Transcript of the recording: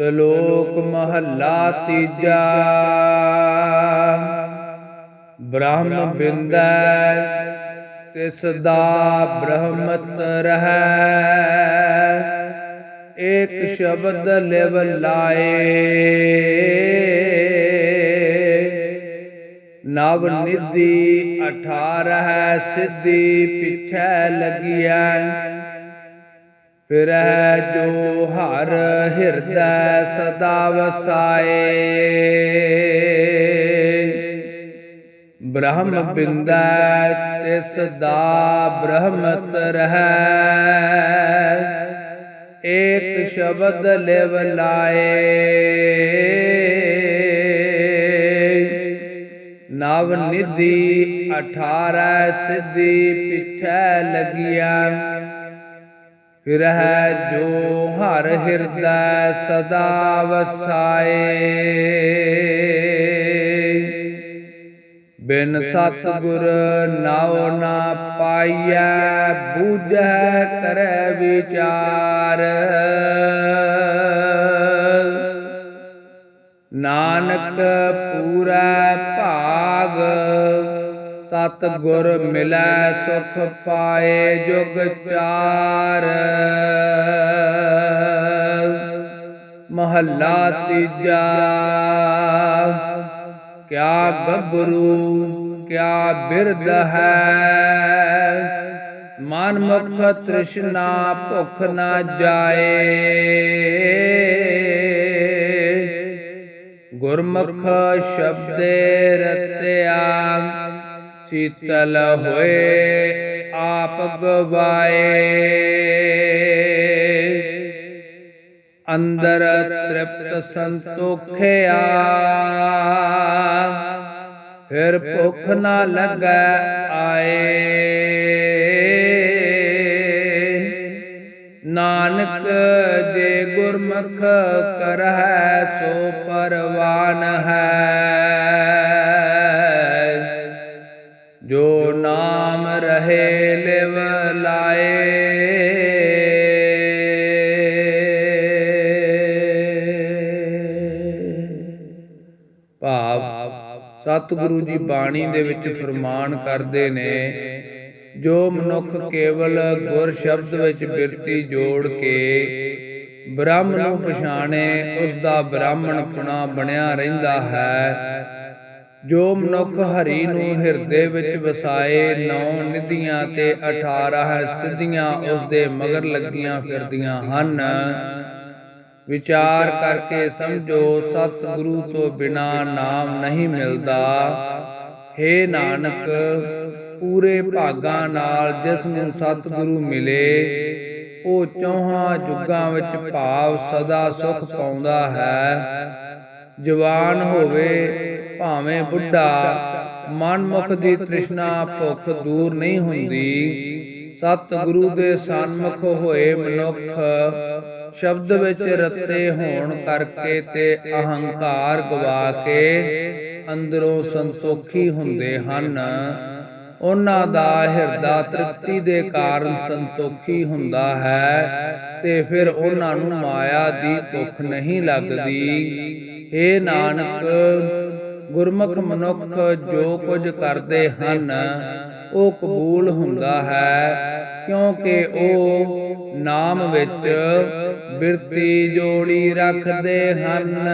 ਸ਼ਲੋਕ ਮਹੱਲਾ ਤੀਜਾ। ਬ੍ਰਹਮ ਬਿੰਦੈ, ਤਿਸ ਦਾ ਬ੍ਰਹਮਤ ਰਹੈ। ਏਕ ਸ਼ਬਦ ਲਿਵ ਲਾਏ। ਨਵ ਨਿਧੀ 18 ਸਿੱਧੀ ਪਿਛੈ ਲੱਗਿਆ ਫਿਰ ਜੋ ਹਰ ਹਿਰਦੈ ਸਦਾ ਵਸਾਏ। ਬ੍ਰਹਮ ਬਿੰਦੈ, ਤਿਸ ਦਾ ਬ੍ਰਹਮਤ ਰਹੈ। ਏਕ ਸ਼ਬਦ ਲਿਵ ਲਾਏ। ਨਵ ਨਿਧੀ 18 ਸਿੱਧੀ ਪਿਛੈ ਲੱਗਿਆ ਫਿਰ ਹੈ ਜੋ ਹਰ ਹਿਰਦੈ ਸਦਾ ਵਸਾਏ। ਬਿਨ ਸਤਿਗੁਰ ਨਾਉ ਨਾ ਪਾਈਐ, ਬੂਝੈ ਕਰੈ ਵਿਚਾਰ। ਨਾਨਕ ਪੂਰਾ ਭਾਗ ਸਤ ਗੁਰ ਮਿਲੈ ਸੁਖ ਪਾਏ ਜੁਗ ਚਾਰ ਮਹੱਲਾ ਤੀਜਾ ਕਿਆ ਗੱਭਰੂ ਕਿਆ ਬਿਰਧ ਹੈ ਮਨ ਮੁਖ ਤ੍ਰਿਸ਼ਨਾ ਭੁਖ ਨਾ ਜਾਏ ਗੁਰਮੁਖ ਸ਼ਬਦੇ ਰਤਿਆ ਸੀਤਲ ਹੋਏ, ਆਪ ਗਵਾਏ। ਅੰਦਰ ਤ੍ਰਿਪਤ ਸੰਤੋਖਿਆ ਫਿਰ ਭੁੱਖ ਨਾ ਲੱਗੈ ਆਏ। ਨਾਨਕ ਦੇ ਗੁਰਮੁਖ ਕਰਹਿ, ਸੋ ਪਰਵਾਨ ਹੈ। ਰਹੇ ਲਿਵ ਲਾਏ ਭਾਵ ਸਤਿਗੁਰੂ ਜੀ ਬਾਣੀ ਦੇ ਵਿੱਚ ਫਰਮਾਨ ਕਰਦੇ ਨੇ, ਜੋ ਮਨੁੱਖ ਕੇਵਲ ਗੁਰ ਸ਼ਬਦ ਵਿੱਚ ਬਿਰਤੀ ਜੋੜ ਕੇ ਬ੍ਰਹਮ ਨੂੰ ਪਛਾਣੇ ਉਸ ਦਾ ਬ੍ਰਾਹਮਣ ਪੁਣਾ ਬਣਿਆ ਰਹਿੰਦਾ ਹੈ। ਜੋ ਮਨੁੱਖ ਹਰੀ ਨੂੰ ਹਿਰਦੇ ਵਿੱਚ ਵਸਾਏ, ਨੌ ਨਿਧੀਆਂ ਤੇ 18 ਸਿੱਧੀਆਂ ਉਸ ਦੇ ਮਗਰ ਲੱਗੀਆਂ ਫਿਰਦੀਆਂ ਹਨ। ਵਿਚਾਰ ਕਰਕੇ ਸਮਝੋ, ਸਤਿਗੁਰੂ ਤੋਂ ਬਿਨਾ ਨਾਮ ਨਹੀਂ ਮਿਲਦਾ। ਹੇ ਨਾਨਕ, ਪੂਰੇ ਭਾਗਾਂ ਨਾਲ ਜਿਸ ਨੂੰ ਸਤਿਗੁਰੂ ਮਿਲੇ, ਉਹ ਚੌਹਾਂ ਜੁਗਾਂ ਵਿੱਚ ਭਾਵ ਸਦਾ ਸੁਖ ਪਾਉਂਦਾ ਹੈ। ਜਵਾਨ ਹੋਵੇ, ਭਾਵੇਂ ਬੁੱਢਾ ਮਨਮੁਖ ਦੀ ਤ੍ਰਿਸ਼ਨਾ ਭੁੱਖ ਦੂਰ ਨਹੀਂ ਹੁੰਦੀ। ਸਤਿਗੁਰੂ ਦੇ ਸਨਮੁਖ ਹੋਏ ਮਨੁੱਖ, ਸ਼ਬਦ ਵਿੱਚ ਰਤੇ ਹੋਣ ਕਰਕੇ ਤੇ ਅਹੰਕਾਰ ਗਵਾ ਕੇ ਅੰਦਰੋਂ ਸੰਤੋਖੀ ਹੁੰਦੇ ਹਨ। ਉਹਨਾਂ ਦਾ ਹਿਰਦਾ ਤ੍ਰਿਪਤੀ ਦੇ ਕਾਰਨ ਸੰਤੋਖੀ ਹੁੰਦਾ ਹੈ ਤੇ ਫਿਰ ਉਹਨਾਂ ਨੂੰ ਮਾਇਆ ਦੀ ਭੁੱਖ ਨਹੀਂ ਲੱਗਦੀ। ਏ ਨਾਨਕ, ਗੁਰਮੁਖ ਮਨੁੱਖ ਜੋ ਕੁਝ ਕਰਦੇ ਹਨ, ਉਹ ਕਬੂਲ ਹੁੰਦਾ ਹੈ, ਕਿਉਂਕਿ ਉਹ ਨਾਮ ਵਿੱਚ ਬਿਰਤੀ ਜੋੜੀ ਰੱਖਦੇ ਹਨ।